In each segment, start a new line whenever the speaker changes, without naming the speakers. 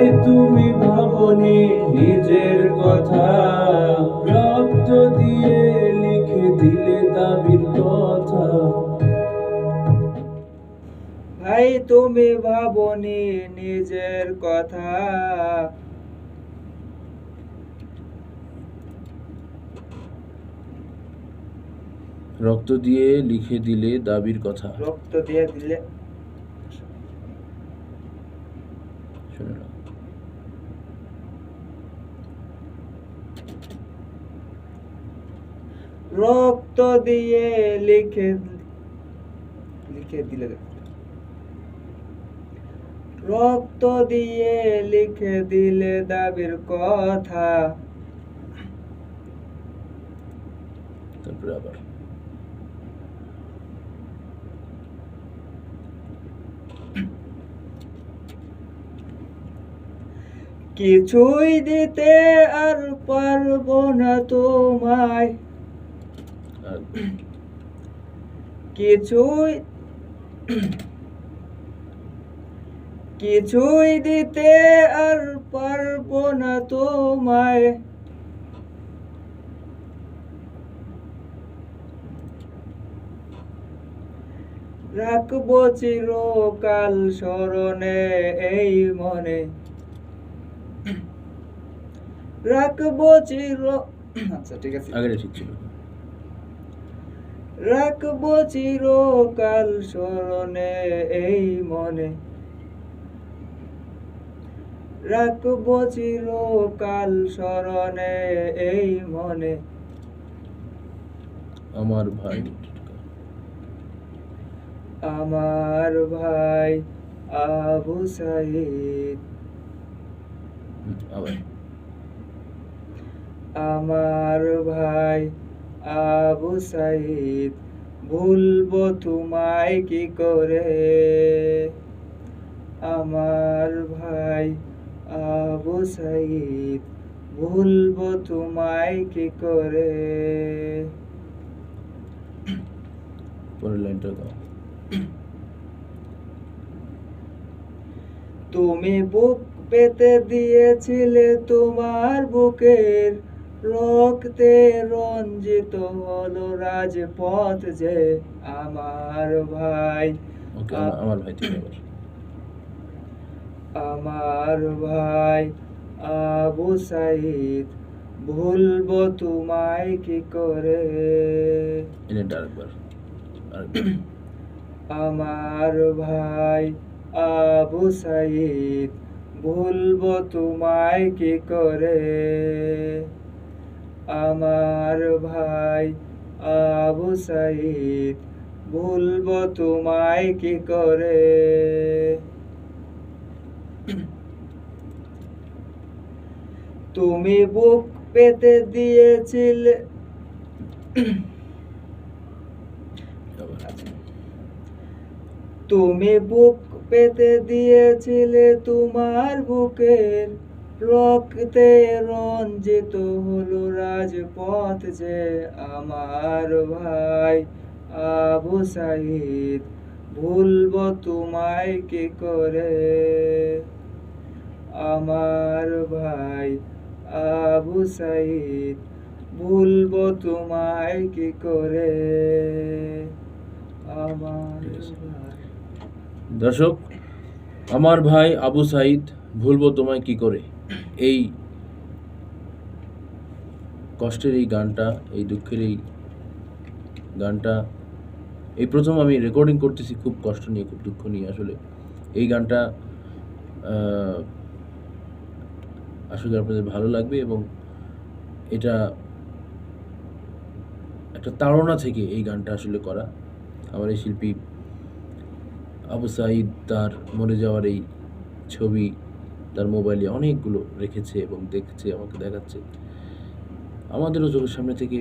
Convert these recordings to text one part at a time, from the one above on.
ভাই তুমি ভাবনি নিজের কথা। রক্ত দিয়ে লিখে দিলে দাবির কথা।
ভাই তুমি ভাবনি নিজের কথা।
রক্ত দিয়ে লিখে দিলে দাবির কথা।
রক্ত দিয়ে দিলে
শুনে
রক্ত দিয়ে লিখে লিখে দিলে রক্ত দিয়ে লিখে দিলে দাবির কথা।
তারপরে আবার।
কিছুই দিতে আর পারব না তোমায়। কিছুই কিছুই দিতে আর পারব না তোমায়? রাখব চিরকাল স্মরণে এই মনে। রাখব চির আচ্ছা ঠিক আছে।
আগেটা ঠিক ছিল।
রাখব চিরকাল স্মরণে এই মনে। রাখব চিরকাল স্মরণে এই মনে।
আমার ভাই।
আমার ভাই আবু সাইদ। আমার ভাই আবু সাইদ ভুলবো তোমায় কি করে? আমার ভাই আবু সাইদ ভুলবো তোমায় কি করে?
পরের লাইনটা গাও
তুমি বুক পেতে দিয়েছিলে তোমার বুকের রক্তে রঞ্জিত হলো রাজপথ যে আমার ভাই।
আমার- ভাই
আমার ভাই আবু সাইদ ভুলবো তোমায় কি করে? আমার ভাই আবু সাইদ ভুলবো তোমায় কি করে? আমার ভাই আবু সাইদ ভুলবো তোমায় কি করে? তুমি বুক পেতে দিয়েছিলে। তুমি বুক পেতে দিয়েছিলে তোমার বুকের রক্তে রঞ্জিত হলো রাজপথ যে আমার ভাই আবু সাহিদ ভুলব তোমায় কি করে? আমার ভাই আবু সাইদ ভুলব তোমায় কি করে? আমার ভাই।
দর্শক আমার ভাই আবু সাইদ ভুলব তোমায় কি করে? এই কষ্টের এই গানটা, এই দুঃখের এই গানটা, এই প্রথম আমি রেকর্ডিং করতেছি, খুব কষ্ট নিয়ে, খুব দুঃখ নিয়ে আসলে। এই গানটা আসলে আপনাদের ভালো লাগবে এবং এটা একটা তাড়না থেকে এই গানটা আসলে করা। আমার এই শিল্পী আবু সাঈদ তার মরে যাওয়ার এই ছবি তার মোবাইলে অনেকগুলো রেখেছে এবং দেখছে, আমাকে দেখাচ্ছে। আমাদেরও চোখের সামনে থেকে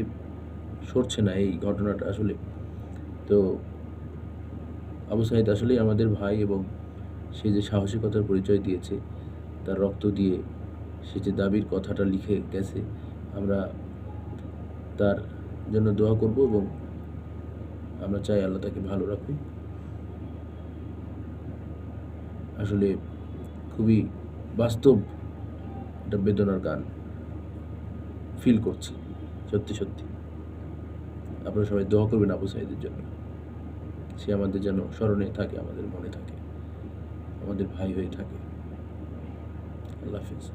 সরছে না এই ঘটনাটা আসলে। তো আবু সাইদ আসলেই আমাদের ভাই এবং সে যে সাহসিকতার পরিচয় দিয়েছে, তার রক্ত দিয়ে সে যে দাবির কথাটা লিখে গেছে, আমরা তার জন্য দোয়া করব এবং আমরা চাই আল্লাহ তাকে ভালো রাখুক। আসলে খুবই বাস্তব একটা বেদনার গান ফিল করছি, সত্যি সত্যি। আপনারা সবাই দোয়া করবেন আবু সাইদের জন্য। সে আমাদের যেন স্মরণে থাকে, আমাদের মনে থাকে, আমাদের ভাই হয়ে থাকে। আল্লাহ হাফিজ।